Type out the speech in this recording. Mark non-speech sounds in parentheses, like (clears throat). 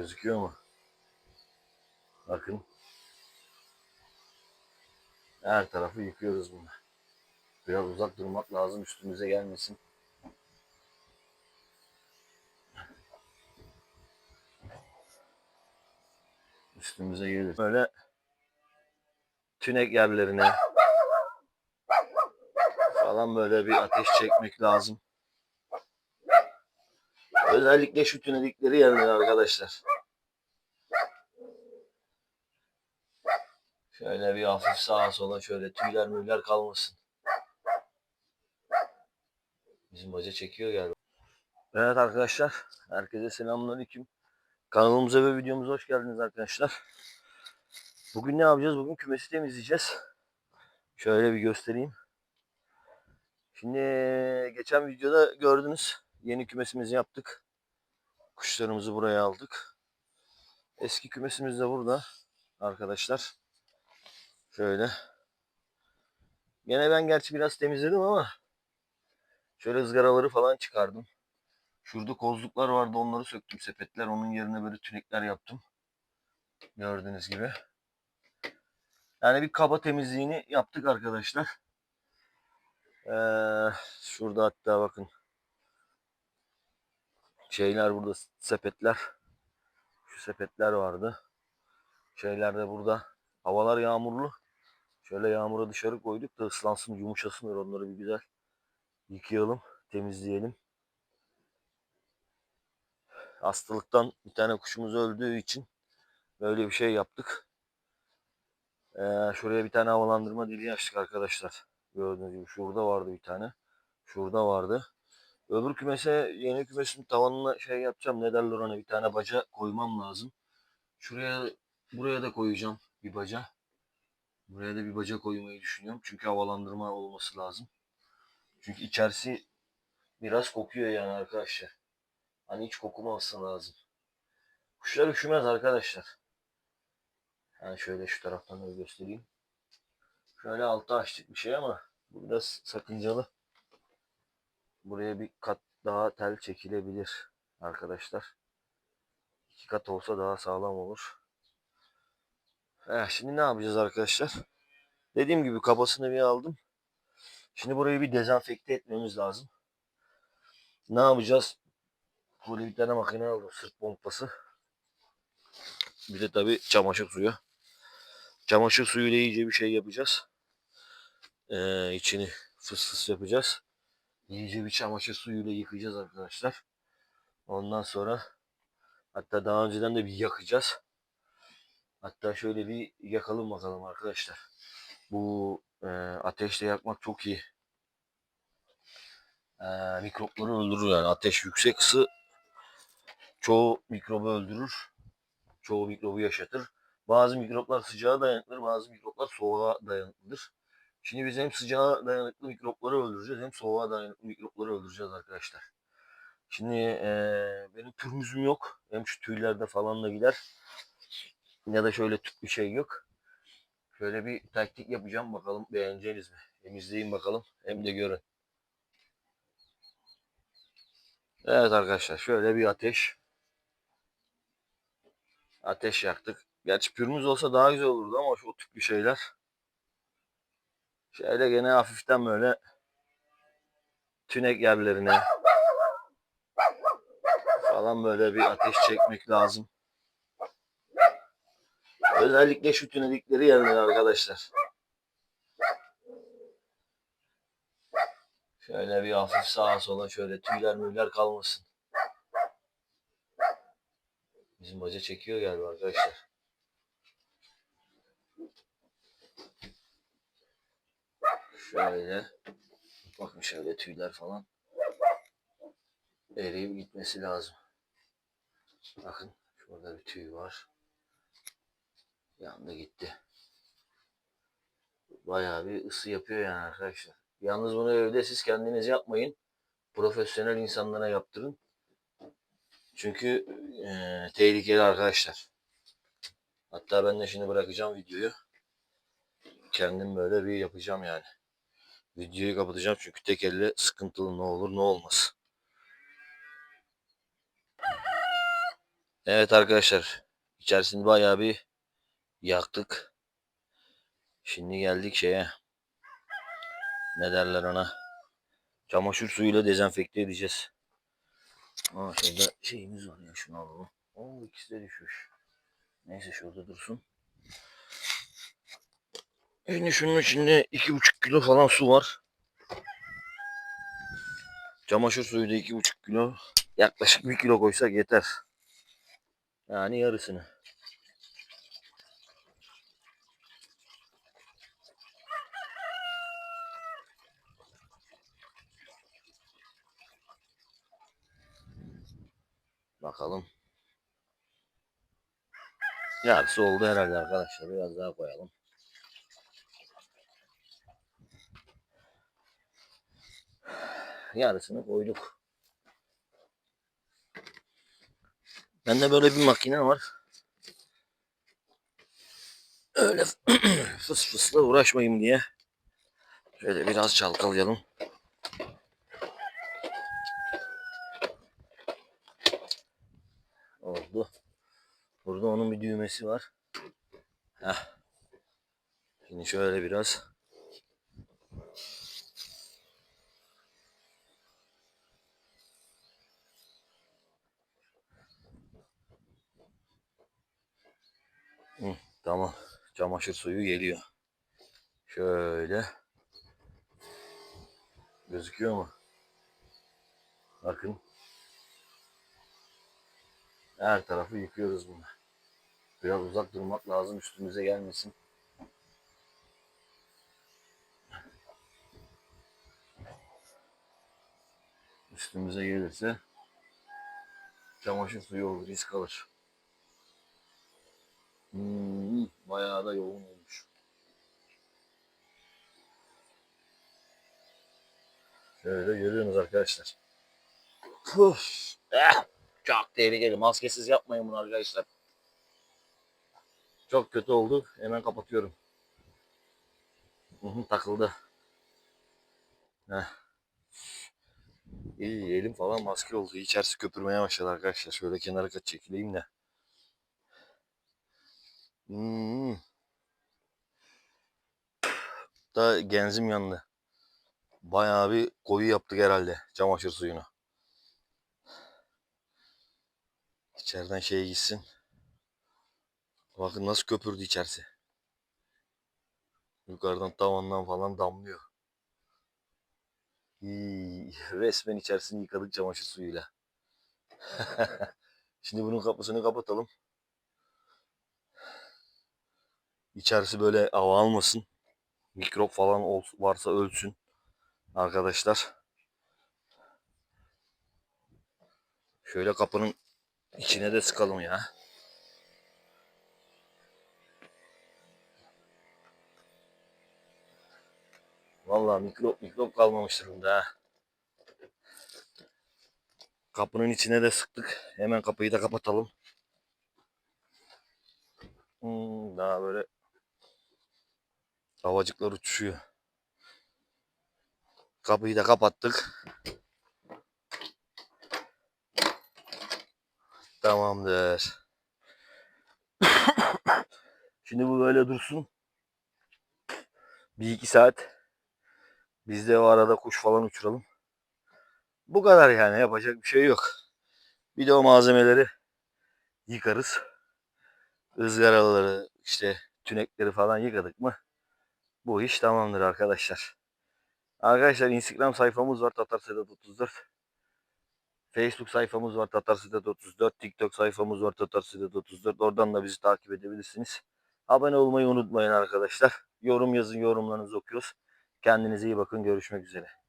Gözüküyor mu? Bakın. Her tarafı yıkıyoruz bunu. Biraz uzak durmak lazım üstümüze gelmesin. Üstümüze gelir. Böyle tünek yerlerine falan böyle bir ateş çekmek lazım. Özellikle şu tünedikleri yerlere arkadaşlar. Şöyle bir hafif sağa sola şöyle tüyler müyler kalmasın. Bizim baca çekiyor galiba. Evet arkadaşlar. Herkese selamünaleyküm. Kanalımıza ve videomuza hoş geldiniz arkadaşlar. Bugün ne yapacağız? Bugün kümesi temizleyeceğiz. Şöyle bir göstereyim. Şimdi geçen videoda gördünüz. Yeni kümesimizi yaptık. Kuşlarımızı buraya aldık. Eski kümesimiz de burada arkadaşlar. Şöyle. Gene ben gerçi biraz temizledim ama şöyle ızgaraları falan çıkardım. Şurada kozluklar vardı onları söktüm sepetler. Onun yerine böyle tünekler yaptım. Gördüğünüz gibi. Yani bir kaba temizliğini yaptık arkadaşlar. Ee, şurada hatta bakın. Şeyler burada sepetler. Şu sepetler vardı. Şeyler de burada. Havalar yağmurlu. Şöyle yağmura dışarı koyduk da ıslansın, yumuşasın. Onları bir güzel yıkayalım, temizleyelim. Hastalıktan bir tane kuşumuz öldüğü için böyle bir şey yaptık. Ee, şuraya bir tane havalandırma deliği açtık arkadaşlar. Gördüğünüz gibi şurada vardı bir tane. Şurada vardı. Öbür kümese yeni kümesin tavanına şey yapacağım. Ne derler ona bir tane baca koymam lazım. Şuraya buraya da koyacağım bir baca. Buraya da bir baca koymayı düşünüyorum. Çünkü havalandırma olması lazım. Çünkü içerisi biraz kokuyor yani arkadaşlar. Hani hiç kokumaması lazım. Kuşlar üşümez arkadaşlar. Yani şöyle şu taraftan da göstereyim. Şöyle altı açtık bir şey ama bu biraz sakıncalı. Buraya bir kat daha tel çekilebilir arkadaşlar. İki kat olsa daha sağlam olur. Eh, şimdi ne yapacağız arkadaşlar? Dediğim gibi kafasını bir aldım. Şimdi burayı bir dezenfekte etmemiz lazım. Ne yapacağız? Böyle bir tane makine aldım sırt pompası. Bir de tabi çamaşır suyu. Çamaşır suyuyla iyice bir şey yapacağız. Ee, içini fıs fıs yapacağız. İyice bir çamaşır suyuyla yıkayacağız arkadaşlar. Ondan sonra hatta daha önceden de bir yakacağız. Hatta şöyle bir yakalım bakalım arkadaşlar. Bu e, ateşle yakmak çok iyi. E, mikropları öldürür yani. Ateş yüksek ısı çoğu mikrobu öldürür. Çoğu mikrobu yaşatır. Bazı mikroplar sıcağa dayanıklıdır, bazı mikroplar soğuğa dayanıklıdır. Şimdi biz hem sıcağa dayanıklı mikropları öldüreceğiz hem soğuğa dayanıklı mikropları öldüreceğiz arkadaşlar. Şimdi e, benim pürmüzüm yok. Hem şu tüylerde falan da gider. Ya da şöyle tüp bir şey yok. Şöyle bir taktik yapacağım bakalım beğeneceğiniz mi? Hem izleyin bakalım hem de görün. Evet arkadaşlar şöyle bir ateş. Ateş yaktık. Gerçi pürmüz olsa daha güzel olurdu ama şu tüplü şeyler. Şöyle gene hafiften böyle tünek yerlerine falan böyle bir ateş çekmek lazım. Özellikle şu tünedikleri yerlere arkadaşlar. Şöyle bir hafif sağa sola şöyle tüyler müyler kalmasın. Bizim baca çekiyor galiba arkadaşlar. Şöyle. Bakın şöyle tüyler falan. Eriyip gitmesi lazım. Bakın şurada bir tüy var. Yandı gitti. Bayağı bir ısı yapıyor yani arkadaşlar. Yalnız bunu evde siz kendiniz yapmayın. Profesyonel insanlara yaptırın. Çünkü eee, tehlikeli arkadaşlar. Hatta ben de şimdi bırakacağım videoyu. Kendim böyle bir yapacağım yani. Videoyu kapatacağım çünkü tek elle sıkıntılı ne olur ne olmaz. Evet arkadaşlar. içerisini bayağı bir yaktık. Şimdi geldik şeye. Ne derler ona? Çamaşır suyuyla dezenfekte edeceğiz. Aa şurada şeyimiz var ya şunu alalım. Oo ikisi de düşmüş. Neyse şurada dursun. Şimdi şunun içinde iki buçuk kilo falan su var. Çamaşır suyu da iki buçuk kilo. Yaklaşık bir kilo koysak yeter. Yani yarısını. Bakalım. Yarısı oldu herhalde arkadaşlar. Biraz daha koyalım. Yarısını koyduk. Bende böyle bir makine var. Öyle (clears throat) fıs fısla uğraşmayayım diye. Şöyle biraz çalkalayalım. Oldu. Burada onun bir düğmesi var. Heh. Şimdi şöyle biraz. Hı, tamam. Çamaşır suyu geliyor. Şöyle. Gözüküyor mu? Bakın. Her tarafı yıkıyoruz bunu. Biraz uzak durmak lazım üstümüze gelmesin. Üstümüze gelirse çamaşır suyu olur, risk alır. Hmm, bayağı da yoğun olmuş. Şöyle görüyorsunuz arkadaşlar. Puf. Eh, çok tehlikeli. Maskesiz yapmayın bunu arkadaşlar. Çok kötü oldu. Hemen kapatıyorum. Takıldı. Heh. İyi elim falan maske oldu. İçerisi köpürmeye başladı arkadaşlar. Şöyle kenara kaç çekileyim de. Hmm. Da genzim yandı. Bayağı bir koyu yaptık herhalde çamaşır suyunu. İçeriden şey gitsin. Bakın nasıl köpürdü içerisi. Yukarıdan tavandan falan damlıyor. İyi, resmen içerisini yıkadık çamaşır suyuyla. (laughs) Şimdi bunun kapısını kapatalım. İçerisi böyle hava almasın. Mikrop falan ol, varsa ölsün. Arkadaşlar. Şöyle kapının içine de sıkalım ya. Vallahi mikrop mikrop kalmamıştır bunda ha. Kapının içine de sıktık. Hemen kapıyı da kapatalım. Hmm, daha böyle havacıklar uçuşuyor. Kapıyı da kapattık. Tamamdır. (coughs) Şimdi bu böyle dursun. Bir iki saat. Biz de o arada kuş falan uçuralım. Bu kadar yani yapacak bir şey yok. Bir de o malzemeleri yıkarız. ızgaraları işte tünekleri falan yıkadık mı bu iş tamamdır arkadaşlar. Arkadaşlar Instagram sayfamız var Tatar Sedat 34. Facebook sayfamız var Tatar Sedat 34. TikTok sayfamız var Tatar Sedat 34. Oradan da bizi takip edebilirsiniz. Abone olmayı unutmayın arkadaşlar. Yorum yazın yorumlarınızı okuyoruz. Kendinize iyi bakın. Görüşmek üzere.